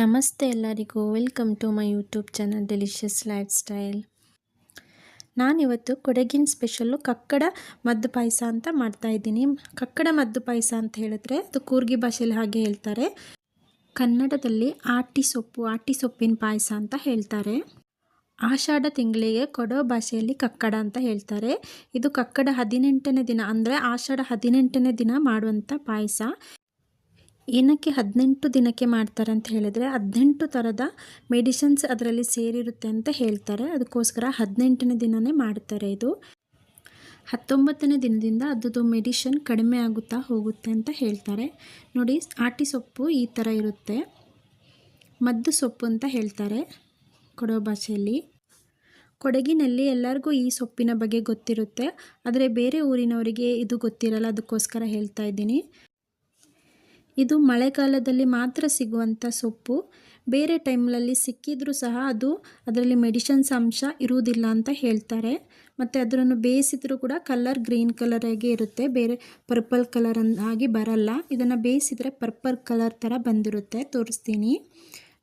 ನಮಸ್ತೆ ಎಲ್ಲರಿಗೂ. Welcome to my YouTube channel delicious lifestyle ನಾನಿವತ್ತು ಕೊಡಗಿನ ಸ್ಪೆಷಲ್ಲು ಕಕ್ಕಡ ಮದ್ದು ಪಾಯಸ ಅಂತ ಮಾಡ್ತಾಯಿದ್ದೀನಿ ಕಕ್ಕಡ ಮದ್ದು ಪಾಯಸ ಅಂತ ಹೇಳಿದ್ರೆ ಅದು ಕೂರ್ಗಿ ಭಾಷೆಯಲ್ಲಿ ಹಾಗೆ ಹೇಳ್ತಾರೆ. ಕನ್ನಡದಲ್ಲಿ ಆಟಿ ಸೊಪ್ಪು, ಆಟಿ ಸೊಪ್ಪಿನ ಪಾಯಸ ಅಂತ ಹೇಳ್ತಾರೆ. ಆಷಾಢ ತಿಂಗಳಿಗೆ ಕೊಡೋ ಭಾಷೆಯಲ್ಲಿ ಕಕ್ಕಡ ಅಂತ ಹೇಳ್ತಾರೆ. ಇದು ಕಕ್ಕಡ ಹದಿನೆಂಟನೇ ದಿನ, ಅಂದರೆ ಆಷಾಢ ಹದಿನೆಂಟನೇ ದಿನ ಮಾಡುವಂಥ ಪಾಯಸ. ಏನಕ್ಕೆ ಹದಿನೆಂಟು ದಿನಕ್ಕೆ ಮಾಡ್ತಾರೆ ಅಂತ ಹೇಳಿದರೆ ಹದಿನೆಂಟು ಥರದ ಮೆಡಿಸಿನ್ಸ್ ಅದರಲ್ಲಿ ಸೇರಿರುತ್ತೆ ಅಂತ ಹೇಳ್ತಾರೆ. ಅದಕ್ಕೋಸ್ಕರ ಹದಿನೆಂಟನೇ ದಿನವೇ ಮಾಡ್ತಾರೆ ಇದು. ಹತ್ತೊಂಬತ್ತನೇ ದಿನದಿಂದ ಅದ್ರದ್ದು ಮೆಡಿಷನ್ ಕಡಿಮೆ ಆಗುತ್ತಾ ಹೋಗುತ್ತೆ ಅಂತ ಹೇಳ್ತಾರೆ. ನೋಡಿ, ಆಟಿ ಸೊಪ್ಪು ಈ ಥರ ಇರುತ್ತೆ. ಮದ್ದು ಸೊಪ್ಪು ಅಂತ ಹೇಳ್ತಾರೆ ಕೊಡೋ ಭಾಷೆಯಲ್ಲಿ. ಕೊಡಗಿನಲ್ಲಿ ಎಲ್ಲರಿಗೂ ಈ ಸೊಪ್ಪಿನ ಬಗ್ಗೆ ಗೊತ್ತಿರುತ್ತೆ. ಆದರೆ ಬೇರೆ ಊರಿನವರಿಗೆ ಇದು ಗೊತ್ತಿರಲ್ಲ, ಅದಕ್ಕೋಸ್ಕರ ಹೇಳ್ತಾ ಇದ್ದೀನಿ. ಇದು ಮಳೆಗಾಲದಲ್ಲಿ ಮಾತ್ರ ಸಿಗುವಂಥ ಸೊಪ್ಪು. ಬೇರೆ ಟೈಮ್ನಲ್ಲಿ ಸಿಕ್ಕಿದ್ರೂ ಸಹ ಅದು ಅದರಲ್ಲಿ ಮೆಡಿಷನ್ಸ್ ಅಂಶ ಇರುವುದಿಲ್ಲ ಅಂತ ಹೇಳ್ತಾರೆ. ಮತ್ತು ಅದನ್ನು ಬೇಯಿಸಿದ್ರೂ ಕೂಡ ಕಲರ್ ಗ್ರೀನ್ ಕಲರಾಗಿ ಇರುತ್ತೆ. ಬೇರೆ ಪರ್ಪಲ್ ಕಲರ್ ಆಗಿ ಬರಲ್ಲ. ಇದನ್ನು ಬೇಯಿಸಿದರೆ ಪರ್ಪಲ್ ಕಲರ್ ಥರ ಬಂದಿರುತ್ತೆ. ತೋರಿಸ್ತೀನಿ.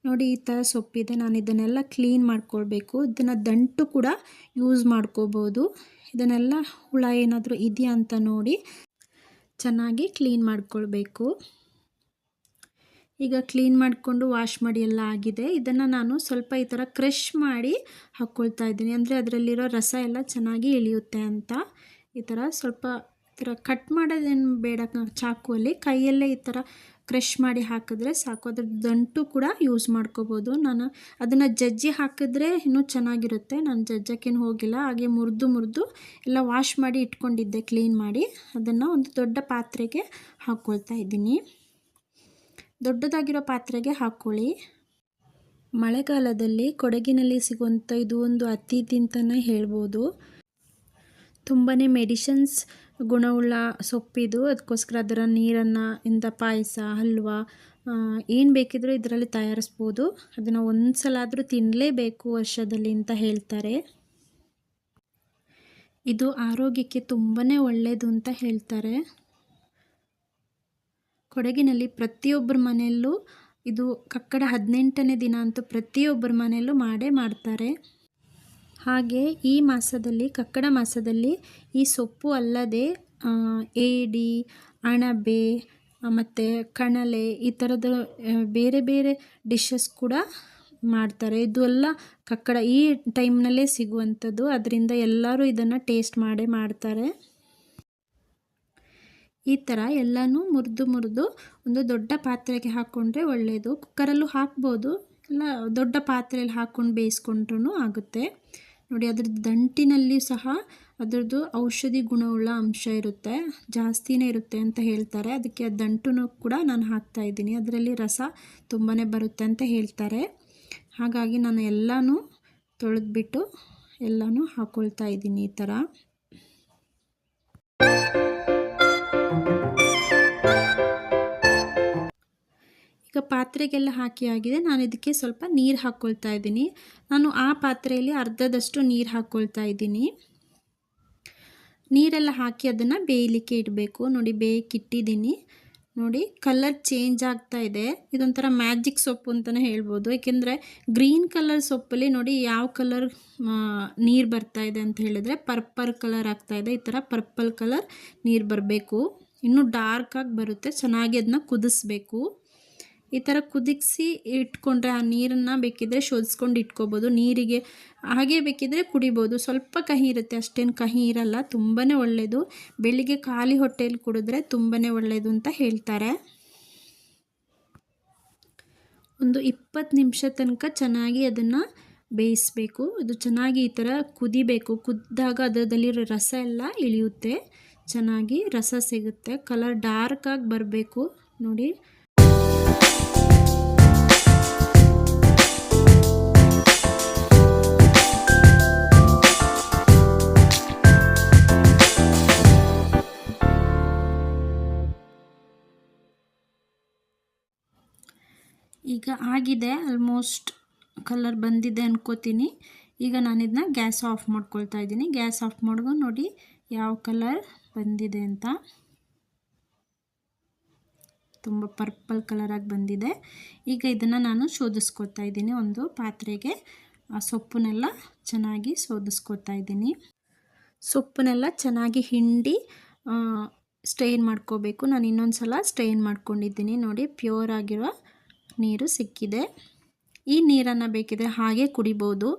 ನೋಡಿ ಈ ಥರ ಸೊಪ್ಪಿದೆ. ನಾನು ಇದನ್ನೆಲ್ಲ ಕ್ಲೀನ್ ಮಾಡ್ಕೊಳ್ಬೇಕು. ಇದನ್ನು ದಂಟು ಕೂಡ ಯೂಸ್ ಮಾಡ್ಕೋಬೋದು. ಇದನ್ನೆಲ್ಲ ಹುಳ ಏನಾದರೂ ಇದೆಯಾ ಅಂತ ನೋಡಿ ಚೆನ್ನಾಗಿ ಕ್ಲೀನ್ ಮಾಡ್ಕೊಳ್ಬೇಕು. ಈಗ ಕ್ಲೀನ್ ಮಾಡಿಕೊಂಡು ವಾಶ್ ಮಾಡಿ ಎಲ್ಲ ಆಗಿದೆ. ಇದನ್ನು ನಾನು ಸ್ವಲ್ಪ ಈ ಥರ ಕ್ರಷ್ ಮಾಡಿ ಹಾಕ್ಕೊಳ್ತಾ ಇದ್ದೀನಿ. ಅಂದರೆ ಅದರಲ್ಲಿರೋ ರಸ ಎಲ್ಲ ಚೆನ್ನಾಗಿ ಇಳಿಯುತ್ತೆ ಅಂತ. ಈ ಥರ ಸ್ವಲ್ಪ ಈ ಥರ ಕಟ್ ಮಾಡೋದೇನು ಬೇಡ ಚಾಕುವಲ್ಲಿ ಕೈಯಲ್ಲೇ ಈ ಥರ ಕ್ರಷ್ ಮಾಡಿ ಹಾಕಿದ್ರೆ ಸಾಕು. ಅದ್ರ ದಂಟು ಕೂಡ ಯೂಸ್ ಮಾಡ್ಕೋಬೋದು. ನಾನು ಅದನ್ನು ಜಜ್ಜಿ ಹಾಕಿದ್ರೆ ಇನ್ನೂ ಚೆನ್ನಾಗಿರುತ್ತೆ. ನಾನು ಜಜ್ಜಕ್ಕೇನು ಹೋಗಿಲ್ಲ. ಹಾಗೆ ಮುರಿದು ಮುರಿದು ಎಲ್ಲ ವಾಶ್ ಮಾಡಿ ಇಟ್ಕೊಂಡಿದ್ದೆ ಕ್ಲೀನ್ ಮಾಡಿ. ಅದನ್ನು ಒಂದು ದೊಡ್ಡ ಪಾತ್ರೆಗೆ ಹಾಕ್ಕೊಳ್ತಾ ಇದ್ದೀನಿ. ದೊಡ್ಡದಾಗಿರೋ ಪಾತ್ರೆಗೆ ಹಾಕ್ಕೊಳ್ಳಿ ಮಳೆಗಾಲದಲ್ಲಿ ಕೊಡಗಿನಲ್ಲಿ ಸಿಗುವಂಥ ಇದು ಒಂದು ಅತಿಥಿ ಅಂತಲೇ ಹೇಳ್ಬೋದು. ತುಂಬಾ ಮೆಡಿಷನ್ಸ್ ಗುಣವುಳ್ಳ ಸೊಪ್ಪಿದು, ಅದಕ್ಕೋಸ್ಕರ ಅದರ ನೀರನ್ನು ಇಂದ ಪಾಯಸ, ಹಲ್ವ ಏನು ಬೇಕಿದ್ರೂ ಇದರಲ್ಲಿ ತಯಾರಿಸ್ಬೋದು. ಅದನ್ನು ಒಂದು ಸಲ ಆದರೂ ತಿನ್ನಲೇಬೇಕು ವರ್ಷದಲ್ಲಿ ಅಂತ ಹೇಳ್ತಾರೆ. ಇದು ಆರೋಗ್ಯಕ್ಕೆ ತುಂಬಾ ಒಳ್ಳೆಯದು ಅಂತ ಹೇಳ್ತಾರೆ. ಕೊಡಗಿನಲ್ಲಿ ಪ್ರತಿಯೊಬ್ಬರ ಮನೆಯಲ್ಲೂ ಇದು ಕಕ್ಕಡ ಹದಿನೆಂಟನೇ ದಿನ ಅಂತೂ ಪ್ರತಿಯೊಬ್ಬರ ಮನೆಯಲ್ಲೂ ಮಾಡೇ ಮಾಡ್ತಾರೆ. ಹಾಗೆ ಈ ಮಾಸದಲ್ಲಿ, ಕಕ್ಕಡ ಮಾಸದಲ್ಲಿ ಈ ಸೊಪ್ಪು ಅಲ್ಲದೆ ಏಡಿ, ಅಣಬೆ ಮತ್ತು ಕಣಲೆ ಈ ಥರದ ಬೇರೆ ಬೇರೆ ಡಿಶಸ್ ಕೂಡ ಮಾಡ್ತಾರೆ. ಇದು ಎಲ್ಲ ಕಕ್ಕಡ ಈ ಟೈಮ್ನಲ್ಲೇ ಸಿಗುವಂಥದ್ದು. ಅದರಿಂದ ಎಲ್ಲರೂ ಇದನ್ನು ಟೇಸ್ಟ್ ಮಾಡೇ ಮಾಡ್ತಾರೆ. ಈ ಥರ ಎಲ್ಲನೂ ಮುರಿದು ಮುರಿದು ಒಂದು ದೊಡ್ಡ ಪಾತ್ರೆಗೆ ಹಾಕ್ಕೊಂಡ್ರೆ ಒಳ್ಳೆಯದು ಕುಕ್ಕರಲ್ಲೂ ಹಾಕ್ಬೋದು. ಇಲ್ಲ ದೊಡ್ಡ ಪಾತ್ರೆಯಲ್ಲಿ ಹಾಕ್ಕೊಂಡು ಬೇಯಿಸ್ಕೊಂಡ್ರೂ ಆಗುತ್ತೆ. ನೋಡಿ, ಅದ್ರದ್ದು ದಂಟಿನಲ್ಲಿ ಸಹ ಅದರದ್ದು ಔಷಧಿ ಗುಣವುಳ್ಳ ಅಂಶ ಇರುತ್ತೆ. ಜಾಸ್ತಿನೇ ಇರುತ್ತೆ ಅಂತ ಹೇಳ್ತಾರೆ. ಅದಕ್ಕೆ ಆ ದಂಟು ಕೂಡ ನಾನು ಹಾಕ್ತಾ ಇದ್ದೀನಿ. ಅದರಲ್ಲಿ ರಸ ತುಂಬಾ ಬರುತ್ತೆ ಅಂತ ಹೇಳ್ತಾರೆ. ಹಾಗಾಗಿ ನಾನು ಎಲ್ಲನೂ ತೊಳೆದ್ಬಿಟ್ಟು ಎಲ್ಲನೂ ಹಾಕ್ಕೊಳ್ತಾ ಇದ್ದೀನಿ ಈ ಥರ ಪಾತ್ರೆಗೆಲ್ಲ ಹಾಕಿ ಆಗಿದೆ. ನಾನು ಇದಕ್ಕೆ ಸ್ವಲ್ಪ ನೀರು ಹಾಕ್ಕೊಳ್ತಾ ಇದ್ದೀನಿ. ನಾನು ಆ ಪಾತ್ರೆಯಲ್ಲಿ ಅರ್ಧದಷ್ಟು ನೀರು ಹಾಕ್ಕೊಳ್ತಾ ಇದ್ದೀನಿ. ನೀರೆಲ್ಲ ಹಾಕಿ ಅದನ್ನು ಬೇಯಲಿಕ್ಕೆ ಇಡಬೇಕು. ನೋಡಿ ಬೇಯಕ್ಕಿಟ್ಟಿದ್ದೀನಿ ನೋಡಿ, ಕಲರ್ ಚೇಂಜ್ ಆಗ್ತಾ ಇದೆ. ಇದೊಂಥರ ಮ್ಯಾಜಿಕ್ ಸೊಪ್ಪು ಅಂತಲೇ ಹೇಳ್ಬೋದು. ಏಕೆಂದರೆ ಗ್ರೀನ್ ಕಲರ್ ಸೊಪ್ಪಲ್ಲಿ ನೋಡಿ ಯಾವ ಕಲರ್ ನೀರು ಬರ್ತಾ ಇದೆ ಅಂತ ಹೇಳಿದ್ರೆ ಪರ್ಪಲ್ ಕಲರ್ ಆಗ್ತಾ ಇದೆ. ಈ ಥರ ಪರ್ಪಲ್ ಕಲರ್ ನೀರು ಬರಬೇಕು. ಇನ್ನೂ ಡಾರ್ಕಾಗಿ ಬರುತ್ತೆ. ಚೆನ್ನಾಗಿ ಅದನ್ನ ಕುದಿಸ್ಬೇಕು. ಈ ಥರ ಕುದಿಸಿ ಇಟ್ಕೊಂಡ್ರೆ ಆ ನೀರನ್ನು ಬೇಕಿದ್ದರೆ ಶೋಧಿಸ್ಕೊಂಡು ಇಟ್ಕೋಬೋದು. ನೀರಿಗೆ ಹಾಗೆ ಬೇಕಿದ್ದರೆ ಕುಡಿಬೋದು. ಸ್ವಲ್ಪ ಕಹಿ ಇರುತ್ತೆ, ಅಷ್ಟೇನು ಕಹಿ ಇರಲ್ಲ ತುಂಬಾ ಒಳ್ಳೆಯದು ಬೆಳಿಗ್ಗೆ ಖಾಲಿ ಹೊಟ್ಟೆಯಲ್ಲಿ ಕುಡಿದ್ರೆ ತುಂಬಾ ಒಳ್ಳೆಯದು ಅಂತ ಹೇಳ್ತಾರೆ. ಒಂದು ಇಪ್ಪತ್ತು ನಿಮಿಷ ತನಕ ಚೆನ್ನಾಗಿ ಅದನ್ನು ಬೇಯಿಸಬೇಕು. ಅದು ಚೆನ್ನಾಗಿ ಈ ಥರ ಕುದಿಬೇಕು. ಕುದ್ದಾಗ ಅದರಲ್ಲಿರೋ ರಸ ಎಲ್ಲ ಇಳಿಯುತ್ತೆ. ಚೆನ್ನಾಗಿ ರಸ ಸಿಗುತ್ತೆ. ಕಲರ್ ಡಾರ್ಕಾಗಿ ಬರಬೇಕು. ನೋಡಿ ಈಗ ಆಗಿದೆ ಆಲ್ಮೋಸ್ಟ್ ಕಲರ್ ಬಂದಿದೆ ಅನ್ಕೋತೀನಿ. ಈಗ ನಾನು ಇದನ್ನ ಗ್ಯಾಸ್ ಆಫ್ ಮಾಡ್ಕೊಳ್ತಾ ಇದ್ದೀನಿ. ಗ್ಯಾಸ್ ಆಫ್ ಮಾಡ್ಕೊಂಡು ನೋಡಿ ಯಾವ ಕಲರ್ ಬಂದಿದೆ ಅಂತ. ತುಂಬ ಪರ್ಪಲ್ ಕಲರಾಗಿ ಬಂದಿದೆ. ಈಗ ಇದನ್ನು ನಾನು ಶೋಧಿಸ್ಕೊತಾ ಇದ್ದೀನಿ ಒಂದು ಪಾತ್ರೆಗೆ. ಆ ಸೊಪ್ಪನ್ನೆಲ್ಲ ಚೆನ್ನಾಗಿ ಶೋಧಿಸ್ಕೊತಾ ಇದ್ದೀನಿ. ಸೊಪ್ಪನ್ನೆಲ್ಲ ಚೆನ್ನಾಗಿ ಹಿಂಡಿ ಸ್ಟೈನ್ ಮಾಡ್ಕೋಬೇಕು. ನಾನು ಇನ್ನೊಂದು ಸಲ ಸ್ಟೈನ್ ಮಾಡ್ಕೊಂಡಿದ್ದೀನಿ. ನೋಡಿ ಪ್ಯೂರ್ ಆಗಿರೋ ನೀರು ಸಿಕ್ಕಿದೆ. ಈ ನೀರನ್ನು ಬೇಕಿದ್ರೆ ಹಾಗೆ ಕುಡಿಬೋದು.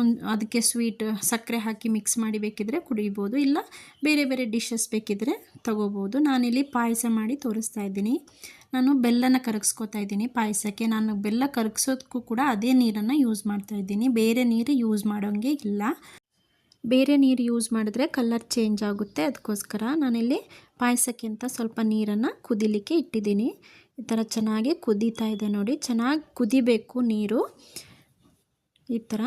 ಒಂದು ಅದಕ್ಕೆ ಸ್ವೀಟ್ ಸಕ್ಕರೆ ಹಾಕಿ ಮಿಕ್ಸ್ ಮಾಡಿ ಬೇಕಿದ್ರೆ ಕುಡಿಬೋದು. ಇಲ್ಲ ಬೇರೆ ಬೇರೆ ಡಿಶಸ್ ಬೇಕಿದ್ರೆ ತಗೋಬೋದು. ನಾನಿಲ್ಲಿ ಪಾಯಸ ಮಾಡಿ ತೋರಿಸ್ತಾ ಇದ್ದೀನಿ. ನಾನು ಬೆಲ್ಲನ ಕರಗಿಸ್ಕೊತಾ ಇದ್ದೀನಿ ಪಾಯಸಕ್ಕೆ. ನಾನು ಬೆಲ್ಲ ಕರಗಿಸೋದಕ್ಕೂ ಕೂಡ ಅದೇ ನೀರನ್ನು ಯೂಸ್ ಮಾಡ್ತಾ ಇದ್ದೀನಿ. ಬೇರೆ ನೀರು ಯೂಸ್ ಮಾಡೋಂಗೆ ಇಲ್ಲ. ಬೇರೆ ನೀರು ಯೂಸ್ ಮಾಡಿದ್ರೆ ಕಲರ್ ಚೇಂಜ್ ಆಗುತ್ತೆ. ಅದಕ್ಕೋಸ್ಕರ ನಾನಿಲ್ಲಿ ಪಾಯಸಕ್ಕೆ ಅಂತ ಸ್ವಲ್ಪ ನೀರನ್ನು ಕುದಿಲಿಕ್ಕೆ ಇಟ್ಟಿದ್ದೀನಿ. ಈ ಥರ ಚೆನ್ನಾಗಿ ಕುದೀತಾ ಇದೆ ನೋಡಿ. ಚೆನ್ನಾಗಿ ಕುದಿಬೇಕು ನೀರು. ಈ ಥರ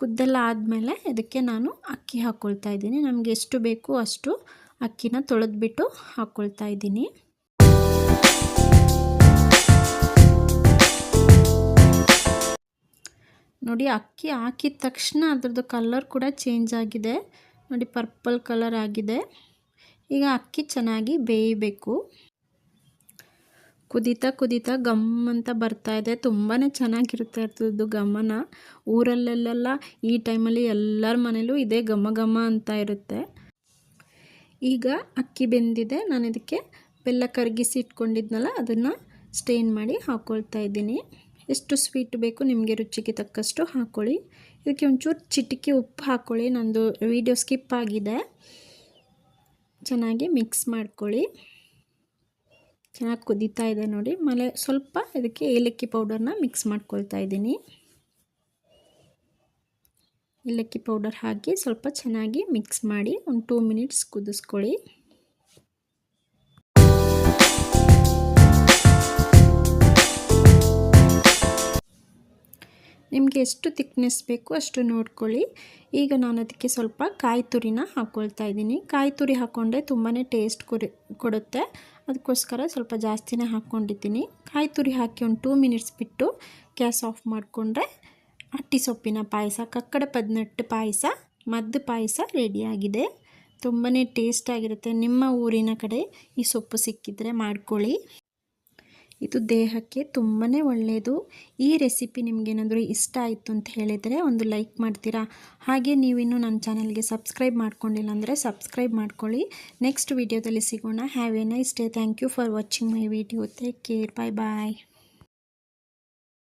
ಕುದ್ದೆಲ್ಲ ಆದಮೇಲೆ ಇದಕ್ಕೆ ನಾನು ಅಕ್ಕಿ ಹಾಕ್ಕೊಳ್ತಾ ಇದ್ದೀನಿ. ನಮಗೆ ಎಷ್ಟು ಬೇಕು ಅಷ್ಟು ಅಕ್ಕಿನ ತೊಳೆದ್ಬಿಟ್ಟು ಹಾಕ್ಕೊಳ್ತಾ ಇದ್ದೀನಿ. ನೋಡಿ, ಅಕ್ಕಿ ಹಾಕಿದ ತಕ್ಷಣ ಅದರದ್ದು ಕಲರ್ ಕೂಡ ಚೇಂಜ್ ಆಗಿದೆ. ನೋಡಿ, ಪರ್ಪಲ್ ಕಲರ್ ಆಗಿದೆ. ಈಗ ಅಕ್ಕಿ ಚೆನ್ನಾಗಿ ಬೇಯಬೇಕು. ಕುದೀತಾ ಕುದೀತಾ ಗಮ್ ಅಂತ ಬರ್ತಾ ಇದೆ. ತುಂಬಾ ಚೆನ್ನಾಗಿರುತ್ತೆ ಇರ್ತದ್ದು ಗಮನ ಊರಲ್ಲೆಲ್ಲ ಈ ಟೈಮಲ್ಲಿ ಎಲ್ಲರ ಮನೇಲೂ ಇದೇ ಘಮ ಘಮ ಅಂತ ಇರುತ್ತೆ. ಈಗ ಅಕ್ಕಿ ಬೆಂದಿದೆ. ನಾನು ಇದಕ್ಕೆ ಬೆಲ್ಲ ಕರಗಿಸಿ ಇಟ್ಕೊಂಡಿದ್ನಲ್ಲ ಅದನ್ನು ಸ್ಟೇನ್ ಮಾಡಿ ಹಾಕ್ಕೊಳ್ತಾ ಇದ್ದೀನಿ. ಎಷ್ಟು ಸ್ವೀಟ್ ಬೇಕು ನಿಮಗೆ ರುಚಿಗೆ ತಕ್ಕಷ್ಟು ಹಾಕ್ಕೊಳ್ಳಿ ಇದಕ್ಕೆ ಒಂಚೂರು ಚಿಟಿಕೆ ಉಪ್ಪು ಹಾಕ್ಕೊಳ್ಳಿ ನಂದು ವಿಡಿಯೋ ಸ್ಕಿಪ್ ಆಗಿದೆ. ಚೆನ್ನಾಗಿ ಮಿಕ್ಸ್ ಮಾಡ್ಕೊಳ್ಳಿ. ಚೆನ್ನಾಗಿ ಕುದೀತಾ ಇದೆ ನೋಡಿ. ಮಲೆ ಸ್ವಲ್ಪ ಇದಕ್ಕೆ ಏಲಕ್ಕಿ ಪೌಡರ್ನ ಮಿಕ್ಸ್ ಮಾಡ್ಕೊಳ್ತಾ ಇದ್ದೀನಿ. ಏಲಕ್ಕಿ ಪೌಡರ್ ಹಾಕಿ ಸ್ವಲ್ಪ ಚೆನ್ನಾಗಿ ಮಿಕ್ಸ್ ಮಾಡಿ ಒಂದು ಟೂ ಮಿನಿಟ್ಸ್ ಕುದಿಸ್ಕೊಳ್ಳಿ. ನಿಮಗೆ ಎಷ್ಟು ತಿಕ್ನೆಸ್ ಬೇಕು ಅಷ್ಟು ನೋಡ್ಕೊಳ್ಳಿ. ಈಗ ನಾನು ಅದಕ್ಕೆ ಸ್ವಲ್ಪ ಕಾಯಿ ತುರಿನ ಹಾಕ್ಕೊಳ್ತಾ ಇದ್ದೀನಿ. ಕಾಯಿ ತುರಿ ಹಾಕ್ಕೊಂಡ್ರೆ ತುಂಬಾ ಟೇಸ್ಟ್ ಕೊಡುತ್ತೆ. ಅದಕ್ಕೋಸ್ಕರ ಸ್ವಲ್ಪ ಜಾಸ್ತಿನೇ ಹಾಕ್ಕೊಂಡಿದ್ದೀನಿ ಕಾಯಿ ತುರಿ ಹಾಕಿ ಒಂದು ಟೂ ಮಿನಿಟ್ಸ್ ಬಿಟ್ಟು ಗ್ಯಾಸ್ ಆಫ್ ಮಾಡಿಕೊಂಡ್ರೆ ಅಟ್ಟಿ ಸೊಪ್ಪಿನ ಪಾಯಸ, ಕಕ್ಕಡ ಪದ್ನಟ್ಟು ಪಾಯಸ, ಮದ್ದು ಪಾಯಸ ರೆಡಿಯಾಗಿದೆ ತುಂಬಾ ಟೇಸ್ಟಾಗಿರುತ್ತೆ ನಿಮ್ಮ ಊರಿನ ಕಡೆ ಈ ಸೊಪ್ಪು ಸಿಕ್ಕಿದ್ರೆ ಮಾಡ್ಕೊಳ್ಳಿ. ಇದು ದೇಹಕ್ಕೆ ತುಂಬಾ ಒಳ್ಳೆಯದು ಈ ರೆಸಿಪಿ ನಿಮಗೇನಾದರೂ ಇಷ್ಟ ಆಯಿತು ಅಂತ ಹೇಳಿದರೆ ಒಂದು ಲೈಕ್ ಮಾಡ್ತೀರಾ? ಹಾಗೆ ನೀವಿನ್ನೂ ನನ್ನ ಚಾನಲ್ಗೆ ಸಬ್ಸ್ಕ್ರೈಬ್ ಮಾಡ್ಕೊಂಡಿಲ್ಲ ಅಂದರೆ ಸಬ್ಸ್ಕ್ರೈಬ್ ಮಾಡ್ಕೊಳ್ಳಿ. ನೆಕ್ಸ್ಟ್ ವೀಡಿಯೋದಲ್ಲಿ ಸಿಗೋಣ. Have a nice day thank you for watching my video take care bye bye